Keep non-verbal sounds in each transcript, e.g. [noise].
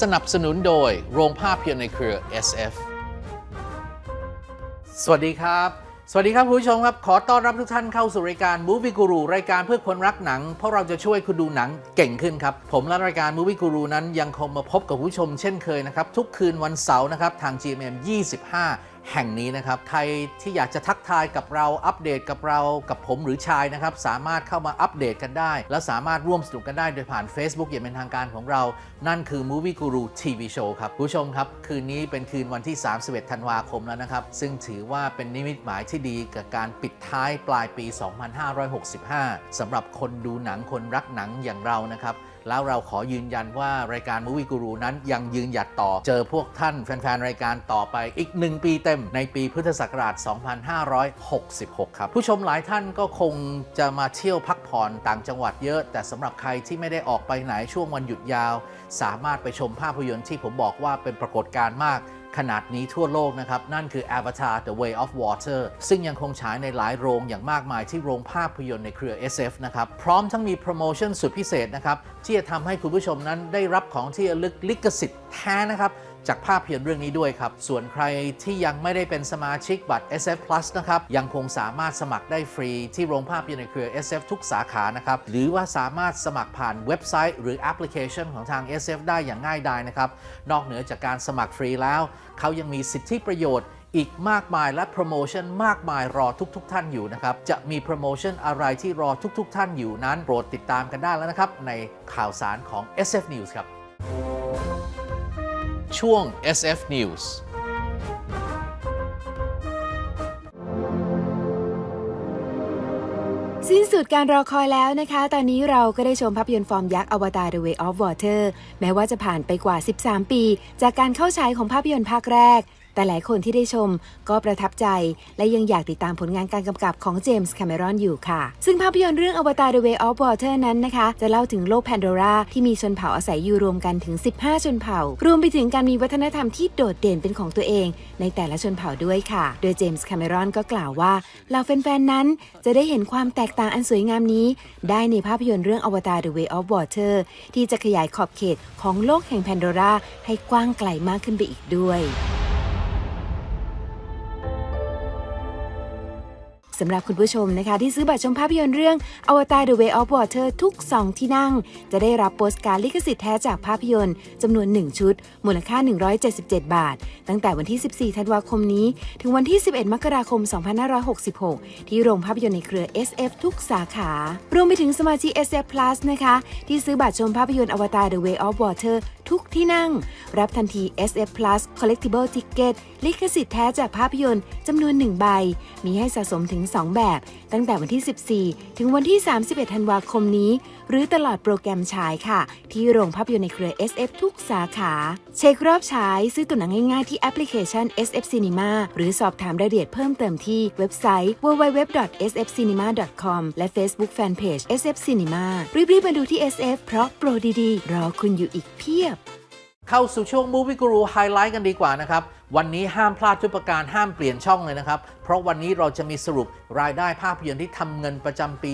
สนับสนุนโดยโรงภาพยนตร์ในเครือ SF สวัสดีครับ สวัสดีครับคุณผู้ชมครับ ขอต้อนรับทุกท่านเข้าสู่รายการ Movie Guru รายการเพื่อคนรักหนัง เพราะเราจะช่วยคุณดูหนังเก่งขึ้นครับ ผมและรายการ Movie Guru นั้นยังคงมาพบกับคุณผู้ชมเช่นเคยนะครับ ทุกคืนวันเสาร์นะครับ ทาง GMM 25 แห่งนี้นะครับ ใครที่อยากจะทักทายกับเราอัปเดตกับเรากับผมหรือชายนะครับ สามารถเข้ามาอัปเดตกันได้ และสามารถร่วมสนุกกันได้โดยผ่าน Facebook อย่างเป็นทางการของเรา นั่นคือ Movie Guru TV Show ครับผู้ชมครับ คืนนี้เป็นคืนวันที่ 31 ธันวาคมแล้วนะครับ ซึ่งถือว่าเป็นนิมิตหมายที่ดีกับการปิดท้ายปลายปี 2565สำหรับคนดูหนังคนรักหนังอย่างเรานะครับ แล้วเราขอยืนยันว่ารายการ Movie Guru นั้นยังยืนหยัดต่อ เจอพวกท่านแฟนๆ รายการต่อไปอีก 1 ปีเต็มในปีพุทธศักราช 2566 ครับ ผู้ชมหลายท่านก็คงจะมาเที่ยวพักผ่อนต่างจังหวัดเยอะ แต่สำหรับใครที่ไม่ได้ออกไปไหนช่วงวันหยุดยาว สามารถไปชมภาพยนตร์ที่ผมบอกว่าเป็นปรากฏการณ์มาก ขนาดนี้ทั่วโลกนะครับ นั่นคือ Avatar The Way of Water ซึ่งยังคงฉายในหลายโรงอย่างมากมายที่โรงภาพยนตร์ในเครือ SF นะครับ พร้อมทั้งมีโปรโมชั่นสุดพิเศษนะครับ ที่จะทำให้คุณผู้ชมนั้นได้รับของที่ระลึกลิขสิทธิ์แท้นะครับ จากภาพยนตร์เรื่องนี้ด้วยครับ ส่วนใครที่ยังไม่ได้เป็นสมาชิกบัตร SF Plus นะครับ ยังคงสามารถสมัครได้ฟรีที่โรงภาพยนตร์ในเครือ SF ทุกสาขานะครับ หรือว่าสามารถสมัครผ่านเว็บไซต์ หรือแอปพลิเคชันของทาง SF ได้อย่างง่ายดายนะครับ นอกเหนือจากการสมัครฟรีแล้ว เขายังมีสิทธิประโยชน์อีกมากมายและโปรโมชั่นมากมายรอทุกๆท่านอยู่นะครับ จะมีโปรโมชั่นอะไรที่รอทุกๆท่านอยู่นั้น โปรดติดตามกันได้แล้วนะครับ ในข่าวสารของ SF News ครับ ช่วง SF News สิ้นสุดการรอคอยแล้วนะคะ ตอนนี้เราก็ได้ชมภาพยนตร์ฟอร์มยักษ์อวตาร The Way of Water แม้ว่าจะผ่านไปกว่า 13 ปี จากการเข้าฉายของภาพยนตร์ภาคแรก แต่หลายคนที่ได้ชมก็ประทับใจ และยังอยากติดตามผลงานการกำกับของเจมส์แคมเมรอนอยู่ค่ะ ซึ่งภาพยนตร์เรื่องอวตาร The Way of Water นั้นนะคะ จะเล่าถึงโลกแพนโดราที่มีชนเผ่าอาศัยอยู่รวมกันถึง 15 ชนเผ่า รวมไปถึงการมีวัฒนธรรมที่โดดเด่นเป็นของตัวเอง ในแต่ละชนเผ่าด้วยค่ะ โดยเจมส์แคมเมรอนก็กล่าวว่าเหล่าแฟนๆนั้นจะได้เห็นความแตกต่างอันสวยงามนี้ ได้ในภาพยนตร์เรื่องอวตาร The Way of Water ที่จะขยายขอบเขตของโลกแห่งแพนโดราให้กว้างไกลมากขึ้นไปอีกด้วย สำหรับคุณผู้ชมนะคะ ที่ซื้อบัตรชมภาพยนตร์เรื่อง Avatar The Way of Water ทุก 2 ที่นั่ง จะได้รับโปสการ์ดลิขสิทธิ์แท้จากภาพยนตร์จำนวน 1 ชุด มูลค่า 177 บาท ตั้งแต่วันที่ 14 ธันวาคมนี้ ถึงวันที่ 11 มกราคม 2566 ที่โรงภาพยนตร์ในเครือ SF ทุกสาขารวมไปถึงสมาชิก SF Plus นะคะ ที่ซื้อบัตรชมภาพยนตร์ Avatar The Way of Water ทุกที่นั่ง รับทันที SF Plus Collectible Ticket ลิขสิทธิ์แท้จากภาพยนตร์จำนวน 1 ใบ มีให้สะสมถึง 2 แบบ ตั้งแต่วันที่ 14 ถึงวันที่ 31 ธันวาคมนี้ หรือตลอดโปรแกรมฉายค่ะ ที่โรงภาพยนตร์ในเครือ SF ทุกสาขา เช็ครอบฉายซื้อตั๋วหนังง่ายๆที่แอปพลิเคชัน SF Cinema หรือสอบถามรายละเอียดเพิ่มเติมที่เว็บไซต์ www.sfcinema.com และ Facebook Fanpage SF Cinema รีบๆมาดูที่ SF เพราะโปรดีๆ รอคุณอยู่อีกเพียบ เข้าสู่ช่วง Movie Guru Highlight กันดีกว่านะครับ วันนี้ห้ามพลาดทุกประการห้ามเปลี่ยนช่องเลยนะครับ เพราะวันนี้เราจะมีสรุปรายได้ภาพยนตร์ที่ทำเงินประจำปี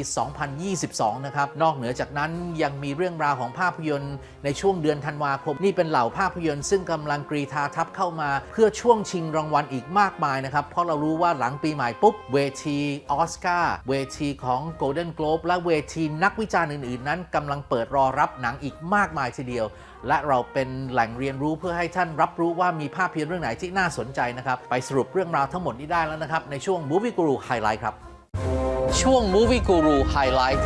2022 นะครับ นอกเหนือจากนั้นยังมีเรื่องราวของภาพยนตร์ในช่วงเดือนธันวาคม นี่เป็นเหล่าภาพยนตร์ซึ่งกำลังกรีธาทัพเข้ามา เพื่อช่วงชิงรางวัลอีกมากมายนะครับ เพราะเรารู้ว่าหลังปีใหม่ปุ๊บ เวทีออสการ์เวทีของ Golden Globe และเวทีนักวิจารณ์อื่นๆ นั้นกำลังเปิดรอรับหนังอีกมากมายทีเดียว และเราเป็นแหล่งเรียนรู้เพื่อให้ท่านรับรู้ว่ามีภาพยนตร์เรื่องไหนที่น่าสนใจนะครับ ไปสรุปเรื่องราวทั้งหมดนี้ได้แล้วนะครับ ในช่วง Movie Guru Highlight ครับ ช่วง Movie Guru Highlight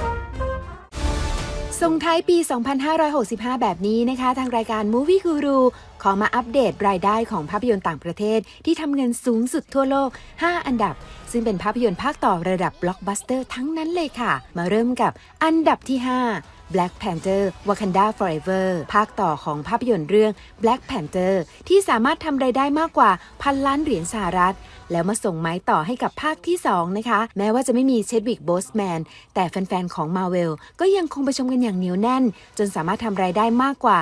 ส่งท้ายปี 2565 แบบนี้นะคะ ทางรายการ Movie Guru ขอมาอัปเดตรายได้ของภาพยนตร์ต่างประเทศ ที่ทำเงินสูงสุดทั่วโลก 5 อันดับ ซึ่งเป็นภาพยนตร์ภาคต่อระดับบล็อกบัสเตอร์ทั้งนั้นเลยค่ะ มาเริ่มกับอันดับที่ 5 Black Panther Wakanda Forever ภาคต่อของภาพยนตร์เรื่อง Black Panther ที่สามารถทำรายได้มากกว่าพันล้านเหรียญสหรัฐ แล้วมาส่งไม้ต่อให้กับภาคที่ 2 นะคะ แม้ว่าจะไม่มีเชดวิกโบสแมนแต่แฟน ๆ ของมาเวลก็ยังคงไปชมกันอย่างเหนียวแน่น จนสามารถทำรายได้มากกว่า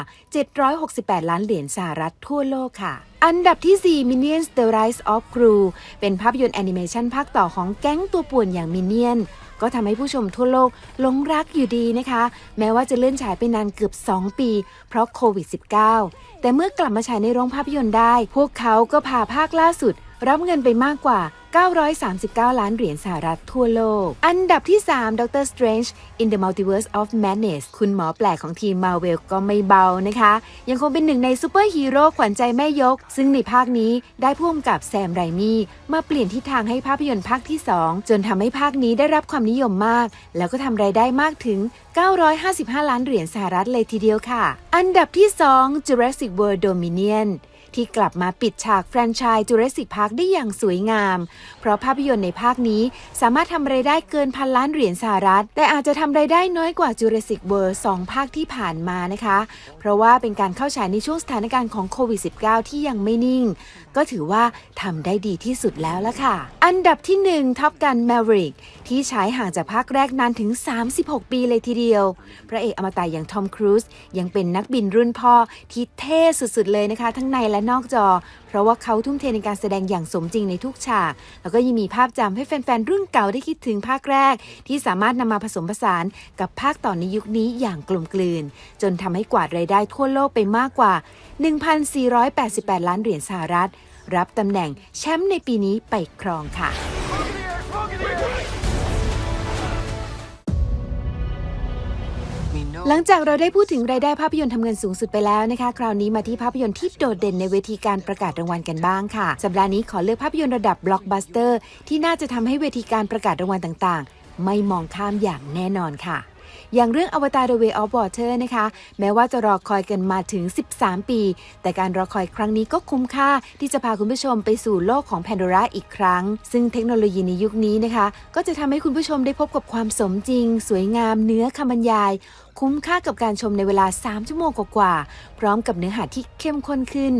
768 ล้านเหรียญสหรัฐทั่วโลกค่ะอันดับที่ 4 Minions The Rise of Gru เป็นภาพยนตร์แอนิเมชันภาคต่อของแก๊งตัวป่วนอย่างมินเนี่ยน ก็ทำให้ผู้ชมทั่วโลกหลงรักอยู่ดีนะคะ แม้ว่าจะเลื่อนฉายไปนานเกือบ 2 ปี เพราะโควิด -19 แต่เมื่อกลับมาฉายในโรงภาพยนตร์ได้ พวกเขาก็พาภาคล่าสุด รับเงินไปมากกว่า939 ล้านเหรียญสหรัฐทั่วโลก อันดับที่ 3 Doctor Strange in the Multiverse of Madness คุณหมอแปลกของทีม Marvel ก็ไม่เบานะคะ ยังคงเป็นหนึ่งในซูเปอร์ฮีโร่ขวัญใจแม่ยก ซึ่งในภาคนี้ได้พ่วงกับแซมไรมี่มาเปลี่ยนทิศทางให้ภาพยนตร์ภาคที่ 2 จนทำให้ภาคนี้ได้รับความนิยมมาก แล้วก็ทำรายได้มากถึง 955 ล้านเหรียญสหรัฐเลยทีเดียวค่ะ อันดับที่ 2 Jurassic World Dominion ที่กลับมาปิดฉากแฟรนไชส์ Jurassic Park ได้อย่างสวยงามเพราะภาพยนตร์ในภาคนี้สามารถทำรายได้เกินพันล้านเหรียญสหรัฐ แต่อาจจะทำรายได้น้อยกว่า Jurassic World 2 ภาคที่ผ่านมานะคะ เพราะว่าเป็นการเข้าฉายในช่วงสถานการณ์ของโควิด -19 ที่ยังไม่นิ่ง ก็ถือว่าทำได้ดีที่สุดแล้วละค่ะ อันดับที่ 1 Top Gun Maverick ที่ฉายห่างจากภาคแรกนานถึง 36 ปีเลยทีเดียว พระเอกอมตะอย่างทอมครูซยังเป็นนักบินรุ่นพ่อที่เท่สุดๆเลยนะคะ ทั้งในและนอกจอ เพราะว่าเขาทุ่มเทในการแสดงอย่างสมจริงในทุกฉากแล้วก็ยังมีภาพจำให้แฟนๆ รุ่นเก่าได้คิดถึงภาคแรก ที่สามารถนำมาผสมผสานกับภาคต่อในยุคนี้อย่างกลมกลืน จนทำให้กวาดรายได้ทั่วโลกไปมากกว่า 1,488 ล้านเหรียญสหรัฐ รับตำแหน่งแชมป์ในปีนี้ไปครองค่ะ หลังจากเราได้พูดถึงรายได้ภาพยนตร์ทำเงินสูงสุดไปแล้วนะคะ คราวนี้มาที่ภาพยนตร์ที่โดดเด่นในเวทีการประกาศรางวัลกันบ้างค่ะ สัปดาห์นี้ขอเลือกภาพยนตร์ระดับบล็อกบัสเตอร์ ที่น่าจะทำให้เวทีการประกาศรางวัลต่างๆ ไม่มองข้ามอย่างแน่นอนค่ะอย่างเรื่อง Avatar The Way of Water นะคะ แม้ว่าจะรอคอยกันมาถึง 13 ปี แต่การรอคอยครั้งนี้ก็คุ้มค่าที่จะพาคุณผู้ชมไปสู่โลกของ Pandora อีกครั้ง ซึ่งเทคโนโลยีในยุคนี้นะคะ ก็จะทำให้คุณผู้ชมได้พบกับความสมจริง สวยงามเนื้อคำบรรยาย คุ้มค่ากับการชมในเวลา 3 ชั่วโมงกว่าๆพร้อมกับเนื้อหาที่เข้มข้นขึ้น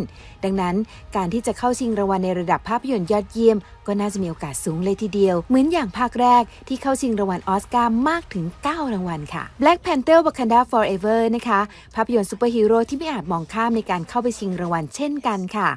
ดังนั้นการที่จะเข้าชิงรางวัลในระดับภาพยนตร์ยอดเยี่ยม ก็น่าจะมีโอกาสสูงเลยทีเดียว เหมือนอย่างภาคแรกที่เข้าชิงรางวัลออสการ์มากถึง 9 รางวัลค่ะ Black Panther Wakanda Forever นะคะภาพยนตร์ซูเปอร์ฮีโร่ที่ไม่อาจมองข้ามในการเข้าไปชิงรางวัลเช่นกันค่ะ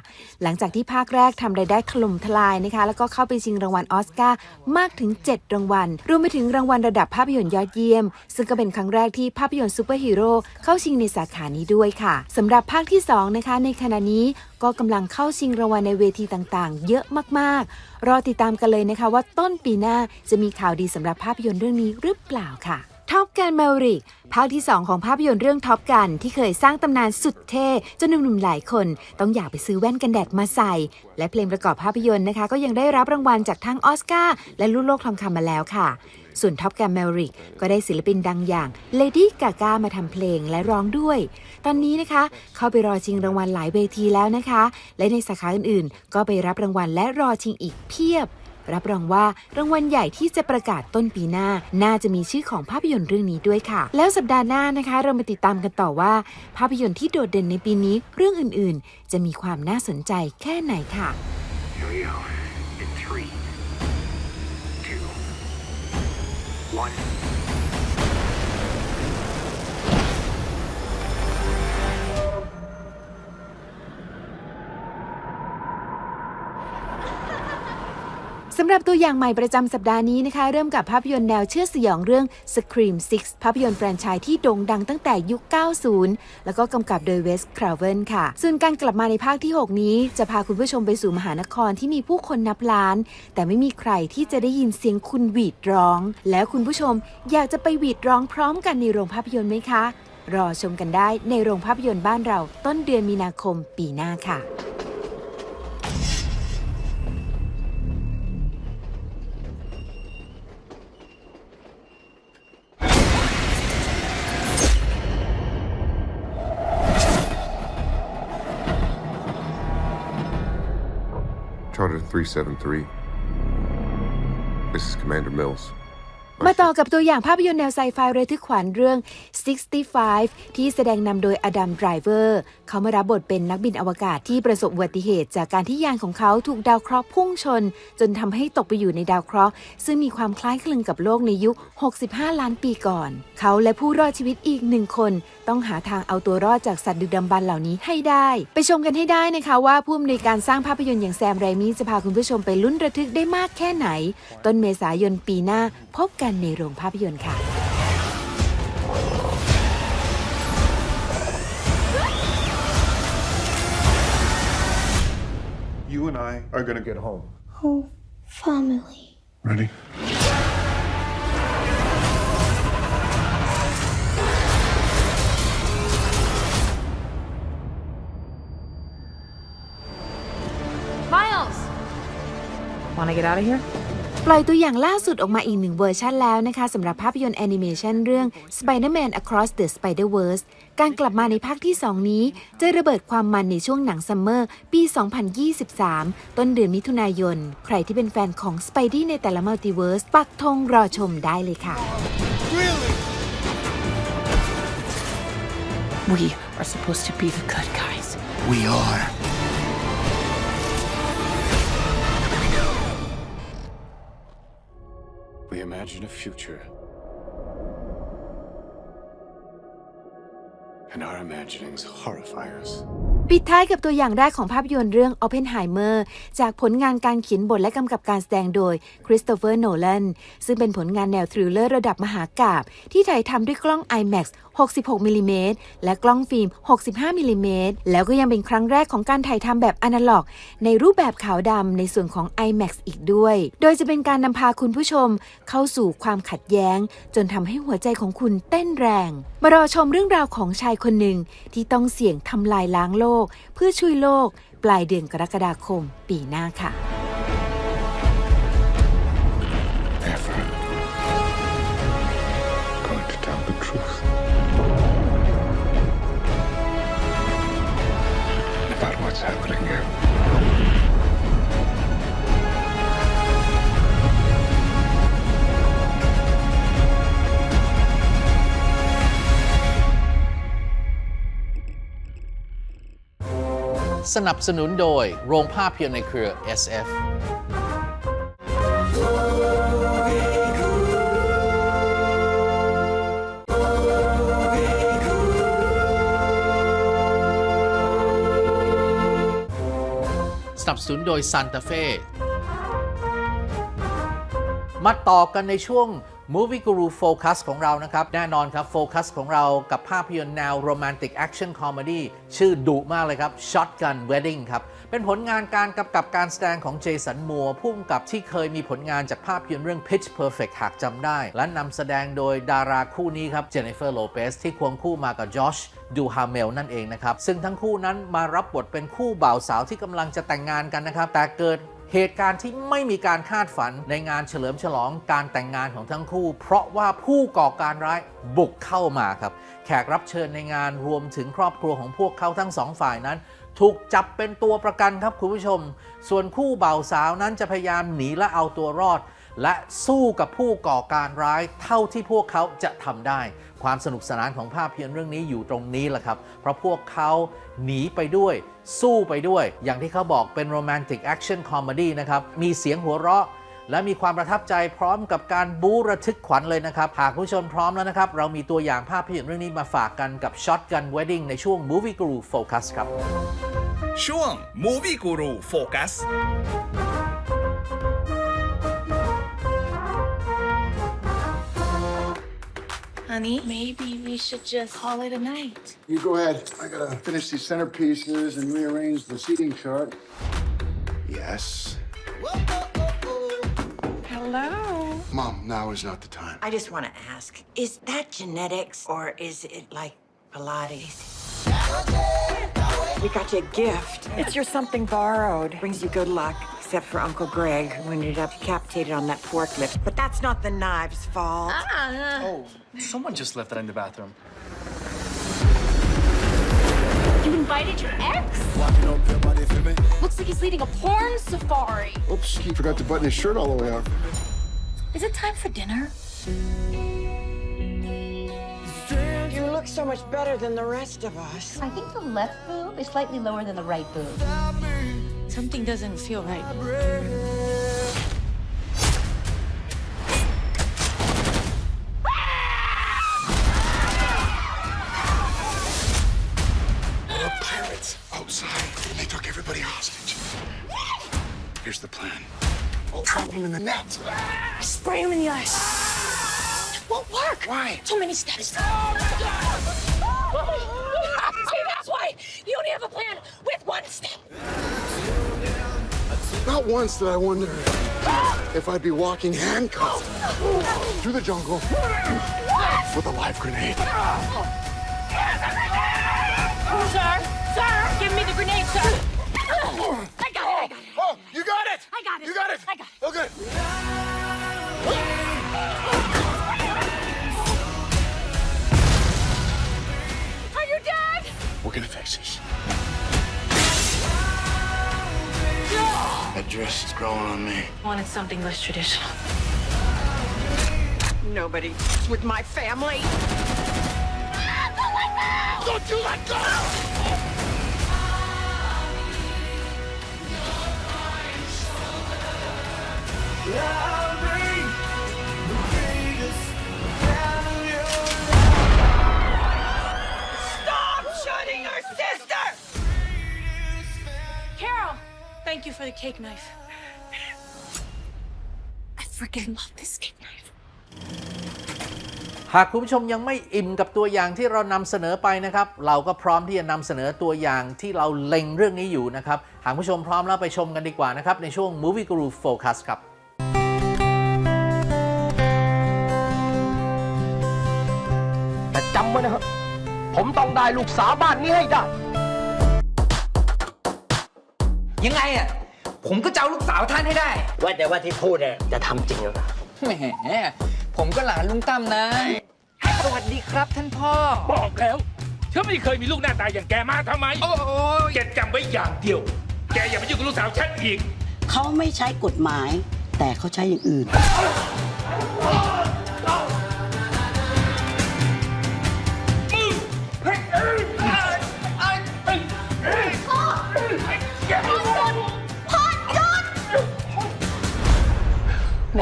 หลังจากที่ภาคแรกทำรายได้ถล่มทลายนะคะ แล้วก็เข้าไปชิงรางวัลออสการ์มากถึง 7 รางวัล รวมไปถึงรางวัลระดับภาพยนตร์ยอดเยี่ยม ซึ่งก็เป็นครั้งแรกที่ภาพพยนตร์ซูเปอร์ฮีโร่เข้าชิงในสาขานี้ด้วยค่ะสำหรับภาคที่สองนะคะ ในขณะนี้ก็กำลังเข้าชิงรางวัลในเวทีต่างๆ เยอะมากๆ รอติดตามกันเลยนะคะว่าต้นปีหน้าจะมีข่าวดีสำหรับภาพยนตร์เรื่องนี้หรือเปล่าค่ะ ท็อปกันมาริก ภาคที่ 2 ของภาพยนตร์เรื่องท็อปกันที่เคยสร้างตำนานสุดเท่จนหนุ่มๆหลายคน ต้องอยากไปซื้อแว่นกันแดดมาใส่ และเพลงประกอบภาพยนตร์นะคะ ก็ยังได้รับรางวัลจากทั้งออสการ์และลูกโลกทองคำมาแล้วค่ะ ส่วนท็อปกันมาริกก็ได้ศิลปินดังอย่างเลดี้กากามาทำเพลงและร้องด้วย ตอนนี้นะคะ เข้าไปรอชิงรางวัลหลายเวทีแล้วนะคะ และในสาขาอื่นๆ ก็ไปรับรางวัลและรอชิงอีกเพียบ รับรองว่ารางวัลใหญ่ที่จะประกาศต้นปีหน้า น่าจะมีชื่อของภาพยนตร์เรื่องนี้ด้วยค่ะ แล้วสัปดาห์หน้านะคะ เรามาติดตามกันต่อว่า ภาพยนตร์ที่โดดเด่นในปีนี้เรื่องอื่นๆ จะมีความน่าสนใจแค่ไหนค่ะ one. สำหรับตัวอย่างใหม่ประจำสัปดาห์นี้นะคะ เริ่มกับภาพยนตร์แนวเชื่อสยองเรื่อง Scream 6 ภาพยนตร์แฟรนไชส์ที่โด่งดังตั้งแต่ยุค 90 แล้วก็กำกับโดยเวสคราเวนค่ะ ส่วนการกลับมาในภาคที่ 6 นี้ จะพาคุณผู้ชมไปสู่มหานครที่มีผู้คนนับล้าน แต่ไม่มีใครที่จะได้ยินเสียงคุณหวีดร้อง แล้วคุณผู้ชมอยากจะไปหวีดร้องพร้อมกันในโรงภาพยนตร์ไหมคะ รอชมกันได้ในโรงภาพยนตร์บ้านเราต้นเดือนมีนาคมปีหน้าค่ะ 373. This is Commander Mills. มาต่อกับตัวอย่างภาพยนตร์แนวไซไฟระทึกขวัญเรื่อง 65 ที่แสดงนำโดยอดัมไดรเวอร์ เขามารับบทเป็นนักบินอวกาศที่ประสบอุบัติเหตุ จากการที่ยานของเขาถูกดาวเคราะห์พุ่งชน จนทำให้ตกไปอยู่ในดาวเคราะห์ ซึ่งมีความคล้ายคลึงกับโลกในยุค 65 ล้านปีก่อน เขาและผู้รอดชีวิตอีกหนึ่งคน ต้องหาทางเอาตัวรอดจากสัตว์ดึกดำบรรเหล่านี้ให้ได้ ไปชมกันให้ได้นะคะว่าผู้อำนวยการสร้างภาพยนตร์อย่างแซมไรมี่จะพาคุณผู้ชมไปลุ้นระทึกได้มากแค่ไหน ต้นเมษายนปีหน้าพบกันในโรงภาพยนตร์ค่ะ You and I are gonna get home. Family. Ready? Miles! Want to get out of here? ปล่อยตัวอย่างล่าสุดออกมาอีกหนึ่งเวอร์ชันแล้วนะคะสำหรับภาพยนตร์แอนิเมชันเรื่อง Spider-Man Across the Spider-Verse การกลับมาในภาคที่ 2 นี้ จะระเบิดความมันในช่วงหนังซัมเมอร์ ปี 2023 ต้นเดือนมิถุนายน ใครที่เป็นแฟนของ Spidey ในแต่ละมัลติเวิร์สปักธงรอชมได้เลยค่ะ We are supposed to be the good guys. We are. We imagine a future. And our imaginings horrify us. ปิดท้ายกับตัวอย่างแรกของภาพยนตร์เรื่อง Oppenheimer จากผลงานการเขียนบทและกำกับการแสดงโดยคริสโตเฟอร์โนแลนซึ่งเป็นผลงานแนวทริลเลอร์ระดับมหากาบที่ถ่ายทำด้วยกล้อง IMAX 66มิลลิเมตรและกล้องฟิล์ม 65มิลลิเมตรแล้วก็ยังเป็นครั้งแรกของการถ่ายทำแบบอนาล็อก ในรูปแบบขาวดำในส่วนของ IMAX อีกด้วย โดยจะเป็นการนำพาคุณผู้ชมเข้าสู่ความขัดแย้ง จนทำให้หัวใจของคุณเต้นแรง มารอชมเรื่องราวของชายคนหนึ่งที่ต้องเสี่ยงทำลายล้างโลก เพื่อช่วยโลก ปลายเดือนกรกฎาคม ปีหน้าค่ะ สนับสนุนโดยโรงภาพยนตร์ในเครือ SF สนับสนุนโดย Santa Fe มาต่อกันในช่วง Movie Guru Focus ของเรานะครับ แน่นอนครับโฟกัสของเรากับภาพยนตร์แนว Romantic Action Comedy ชื่อดุมากเลยครับ Shotgun Wedding ครับ เป็นผลงานการกำกับการแสดงของเจสันมัวร์ผู้กำกับที่เคยมีผลงานจากภาพยนตร์เรื่อง Pitch Perfect หากจำได้ และนำแสดงโดยดาราคู่นี้ครับเจนนิเฟอร์โลเปสที่ควงคู่มากับจอชดูฮาเมลนั่นเองนะครับ ซึ่งทั้งคู่นั้นมารับบทเป็นคู่บ่าวสาวที่กำลังจะแต่งงานกันนะครับ แต่เกิด เหตุการณ์ที่ไม่มีการคาดฝันในงานเฉลิมฉลองการแต่งงานของทั้งคู่ เพราะว่าผู้ก่อการร้ายบุกเข้ามาครับ แขกรับเชิญในงานรวมถึงครอบครัวของพวกเขาทั้งสองฝ่ายนั้น ถูกจับเป็นตัวประกันครับคุณผู้ชม ส่วนคู่บ่าวสาวนั้นจะพยายามหนีและเอาตัวรอด และสู้กับผู้ก่อการร้ายเท่าที่พวกเขาจะทำได้ ความสนุกสนานของภาพยนตร์เรื่องนี้อยู่ตรงนี้แหละครับ เพราะพวกเขาหนีไปด้วย สู้ไปด้วย อย่างที่เขาบอกเป็นโรแมนติกแอคชั่นคอมเมดี้นะครับ มีเสียงหัวเราะและมีความประทับใจพร้อมกับการบู๊ระทึกขวัญเลยนะครับ หากผู้ชมพร้อมแล้วนะครับ เรามีตัวอย่างภาพยนตร์เรื่องนี้มาฝากกันกับ Shotgun Wedding ในช่วง Movie Guru Focus ครับ ช่วง Movie Guru Focus Honey, maybe we should just call it a night. You go ahead. I gotta finish these centerpieces and rearrange the seating chart. Yes. Hello. Mom, now is not the time. I just want to ask is that genetics or is it like Pilates? We got you a gift. It's your something borrowed. Brings you good luck, except for Uncle Greg, who ended up decapitated on that forklift. But that's not the knives' fault. Uh-huh. Oh, someone just left that in the bathroom. You You invited your ex? Looks like he's leading a porn safari. Oops, he forgot to button his shirt all the way up. Is it time for dinner? You look so much better than the rest of us. I think the left boob is slightly lower than the right boob. Something doesn't feel right. There are pirates outside, and they took everybody hostage. Here's the plan. I'll trap them in the net. Spray him in the eyes. Won't work. Why? Too many steps. Oh, [laughs] See, that's why you only have a plan with one step. Not once did I wonder if I'd be walking handcuffed through the jungle with a live grenade. Sir, sir, give me the grenade, sir. I got it, I got it. Oh, you got it! I got it. You got it! I got it. Okay. Are you dead? We're gonna fix this. Dress is growing on me. I Wanted something less traditional. Nobody with my family. Don't you let go! Stop thank you for the cake knife. I freaking love this cake knife. หากคุณผู้ชมยังไม่อิ่มกับตัวอย่างที่เรานำเสนอไปนะครับ เราก็พร้อมที่จะนำเสนอตัวอย่างที่เราเล็งเรื่องนี้อยู่นะครับ หากผู้ชมพร้อมแล้วไปชมกันดีกว่านะครับ ในช่วง Movie Guru Focus ครับ แต่จำไว้นะครับผมต้องได้ลูกสาวบ้านนี้ให้ได้ ยังไงอะ ผมก็จะเอาลูกสาวท่านให้ได้ ว่าแต่ว่าที่พูดเนี่ยจะทำจริงหรือเปล่าแหม ผมก็หลานลุงตั้มนะ สวัสดีครับท่านพ่อ บอกแล้วฉันไม่เคยมีลูกหน้าตาอย่างแกมาทำไม โอ้ยแกจำไว้อย่างเดียว แกอย่ามายุ่งกับลูกสาวฉันอีก เขาไม่ใช้กฎหมาย แต่เขาใช้อย่างอื่นหนู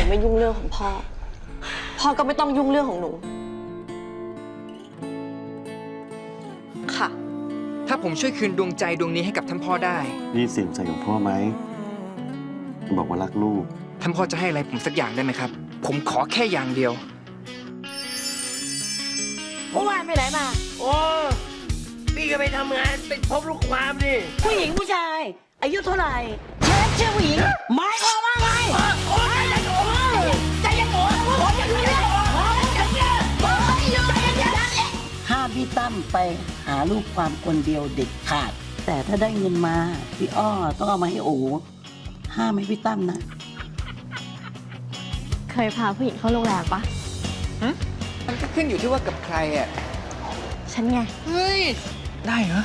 ไม่ยุ่งเรื่องของพ่อ พ่อก็ไม่ต้องยุ่งเรื่องของหนู ค่ะ ถ้าผมช่วยคืนดวงใจดวงนี้ให้กับท่านพ่อได้นี่เสียงใจของพ่อไหมบอกว่ารักลูก ท่านพ่อจะให้อะไรผมสักอย่างได้ไหมครับ ผมขอแค่อย่างเดียว เมื่อวานไปไหนมา โอ้พี่ก็ไปทำงานไปพบลูกความนี่ ผู้หญิงผู้ชาย อายุเท่าไหร่เชฟชื่อผู้หญิงหมายความว่าไง โอ้ย พี่ตั้มไปหาลูกความคนเดียวเด็ดขาด แต่ถ้าได้เงินมาพี่อ้อต้องเอามาให้โอห้ามให้พี่ตั้มนะ เคยพาผู้หญิงเข้าโรงแรมปะมันก็ขึ้นอยู่ที่ว่ากับใครอะ ฉันไง เฮ้ย ได้เหรอ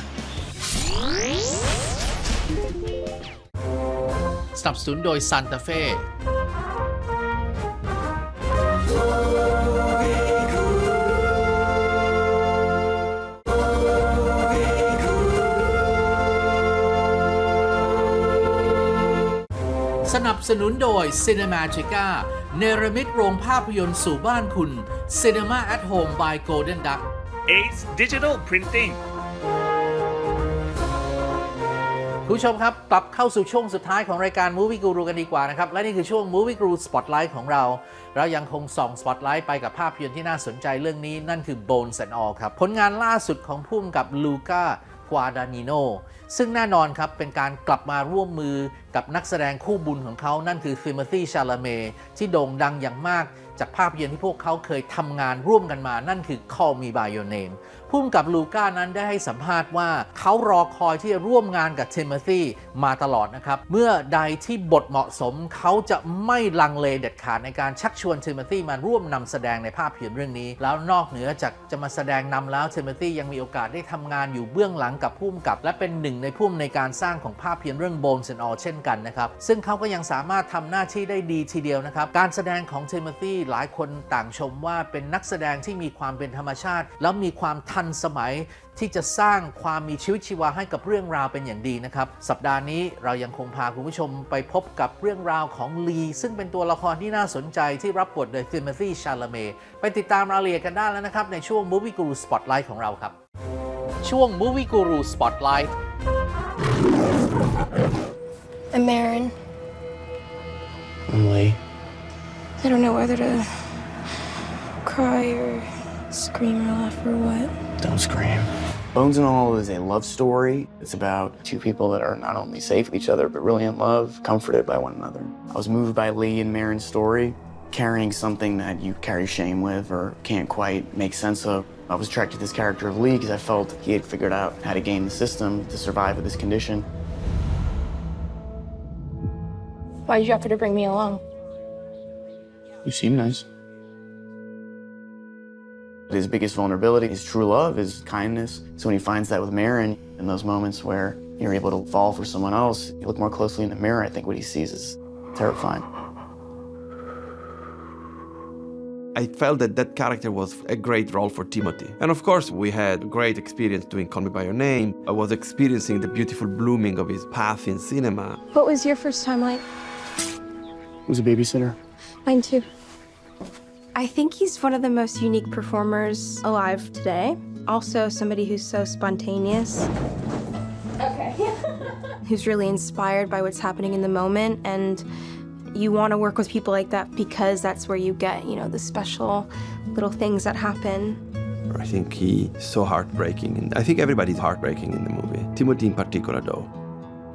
สนับสนุนโดย Santa Fe ส นับสนุนโดย Cinemagica เนรมิตโรงภาพยนตร์สู่บ้านคุณ Cinema at Home by Golden Duck Ace Digital Printing คุณผู้ชมครับ กลับเข้าสู่ช่วงสุดท้ายของรายการ Movie Guru กันดีกว่านะครับ และนี่คือช่วง Movie Guru Spotlight ของเรา เรายังคงส่อง Spotlight ไปกับภาพยนตร์ที่น่าสนใจเรื่องนี้นั่นคือ Bones and All ครับ ผลงานล่าสุดของผู้กำกับลูก้าก วาดานิโน ซึ่งแน่นอนครับเป็นการกลับมาร่วมมือกับนักแสดงคู่บุญของเขานั่นคือ Timothy Chalamet ที่โด่งดังอย่างมากจากภาพยนตร์ที่พวกเขาเคยทำงานร่วมกันมานั่นคือ Call Me By Your Name พุ่มกับลูก้านั้นได้ให้สัมภาษณ์ว่าเขารอคอยที่จะร่วมงานกับเทม o ธีมาตลอดนะครับ เมื่อใดที่บทเหมาะสมเขาจะไม่ลังเลเด็ดขาดในการชักชวนเทม o ธีมาร่วมนำแสดงในภาพยนตร์เรื่องนี้ แล้วนอกเหนือจากจะมาแสดงนำแล้วเทม o ธียังมีโอกาสได้ทำงานอยู่เบื้องหลังกับพุ่มกับ และเป็นหนึ่งในพุ่มในการสร้างของภาพยนตร์เรื่อง Bones and All เช่นกันนะครับซึ่งเขาก็ยังสามารถทำหน้าที่ได้ดีทีเดียวนะครับการแสดงของเทม o ธีหลายคนต่างชมว่าเป็นนักแสดงที่มีความเป็นธรรมชาติ แล้วมีความทันสมัยที่จะสร้างความมีชีวิตชีวาให้กับเรื่องราวเป็นอย่างดีนะครับ สัปดาห์นี้เรายังคงพาคุณผู้ชมไปพบกับเรื่องราวของลี ซึ่งเป็นตัวละครที่น่าสนใจที่รับบทโดยทิม o ธีชาลเมไปติดตามรายละเอียดกันได้แล้วนะครับ ในช่วง Movie Guru Spotlight ของเราครับ ช่วง Movie Guru Spotlight I'm Marin. I'm Lee. I don't know whether to cry or scream or laugh or what. Don't scream. Bones and All is a love story. It's about two people that are not only safe with each other, but really in love, comforted by one another. I was moved by Lee and Marin's story, carrying something that you carry shame with or can't quite make sense of. I was attracted to this character of Lee because I felt he had figured out how to game the system to survive with this condition. Why did you offer to bring me along? You seem nice. His biggest vulnerability his true love, is kindness. So when he finds that with Marin, in those moments where you're able to fall for someone else, you look more closely in the mirror, I think what he sees is terrifying. I felt that that character was a great role for Timothy. And of course, we had a great experience doing Call Me By Your Name. I was experiencing the beautiful blooming of his path in cinema. What was your first time like? Who's a babysitter? Mine too. I think he's one of the most unique performers alive today. Also, somebody who's so spontaneous. Okay. [laughs] who's really inspired by what's happening in the moment. And you want to work with people like that because that's where you get, you know, the special little things that happen. I think he's so heartbreaking. And I think everybody's heartbreaking in the movie. Timothy in particular, though.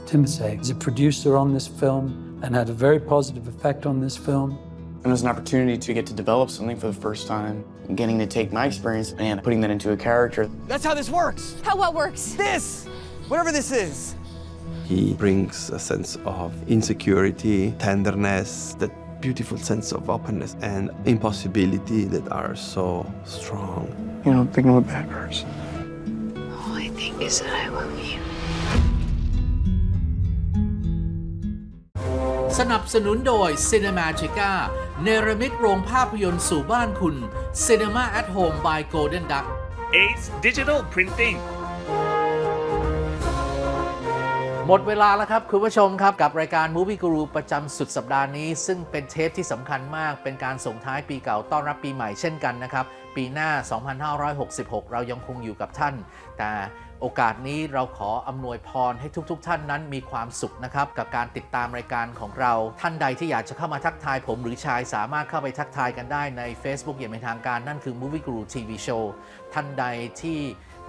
Timothy is a producer on this film and had a very positive effect on this film. And it was an opportunity to get to develop something for the first time, getting to take my experience and putting that into a character. That's how this works. How what works? This! Whatever this is. He brings a sense of insecurity, tenderness, that beautiful sense of openness and impossibility that are so strong. You know, think I'm a bad person. All I think is that I love you. สนับสนุนโดย Cinemagica เนรมิตโรงภาพยนตร์สู่บ้านคุณ Cinema at Home by Golden Duck Ace Digital Printing หมดเวลาแล้วครับ คุณผู้ชมครับ กับรายการ Movie Guru ประจำสุดสัปดาห์นี้ ซึ่งเป็นเทปที่สำคัญมากเป็นการส่งท้ายปีเก่าต้อนรับปีใหม่เช่นกันนะครับ ปีหน้า 2566 เรายังคงอยู่กับท่าน แต่ โอกาสนี้เราขออำนวยพรให้ทุกๆทท่านนั้นมีความสุขนะครับ กับการติดตามรายการของเรา ท่านใดที่อยากจะเข้ามาทักทายผมหรือชายสามารถเข้าไปทักทายกันได้ใน Facebook อย่างเป็นทางการนั่นคือ Movie Guru TV Show ท่านใดที่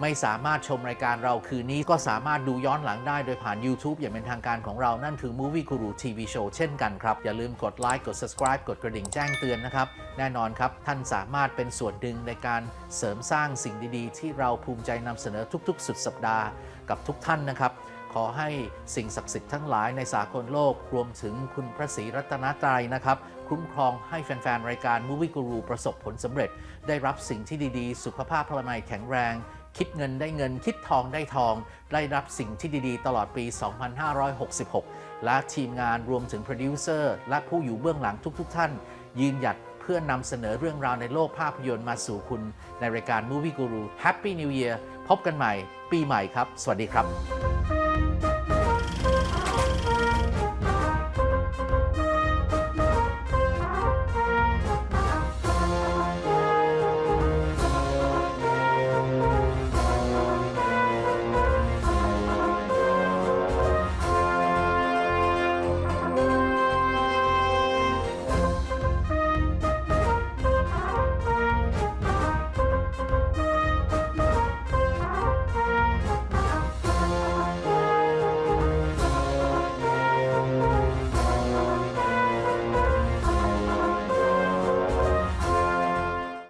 ไม่สามารถชมรายการเราคืนนี้ก็สามารถดูย้อนหลังได้โดยผ่าน YouTube อย่างเป็นทางการของเรานั่นคือ Movie Guru TV Show เช่นกันครับ อย่าลืมกดไลค์กด subscribe กดกระดิ่งแจ้งเตือนนะครับ แน่นอนครับท่านสามารถเป็นส่วนหนึ่งในการเสริมสร้างสิ่งดีๆ ที่เราภูมิใจนำเสนอทุกๆ สุดสัปดาห์กับทุกท่านนะครับขอให้สิ่งศักดิ์สิทธิ์ทั้งหลายในสากลโลก รวมถึงคุณพระศรีรัตนตรัยนะครับ คุ้มครองให้แฟน ๆ รายการ Movie Guru ประสบผลสำเร็จ ได้รับสิ่งที่ดี ๆ สุขภาพพลามัยแข็งแรง คิดเงินได้เงิน คิดทองได้ทอง ได้รับสิ่งที่ดีๆ ตลอดปี 2566 และทีมงานรวมถึงโปรดิวเซอร์และผู้อยู่เบื้องหลังทุก ๆ ท่าน ยืนหยัดเพื่อนำเสนอเรื่องราวในโลกภาพยนตร์มาสู่คุณ ในรายการ Movie Guru Happy New Year พบกันใหม่ ปีใหม่ครับ สวัสดีครับ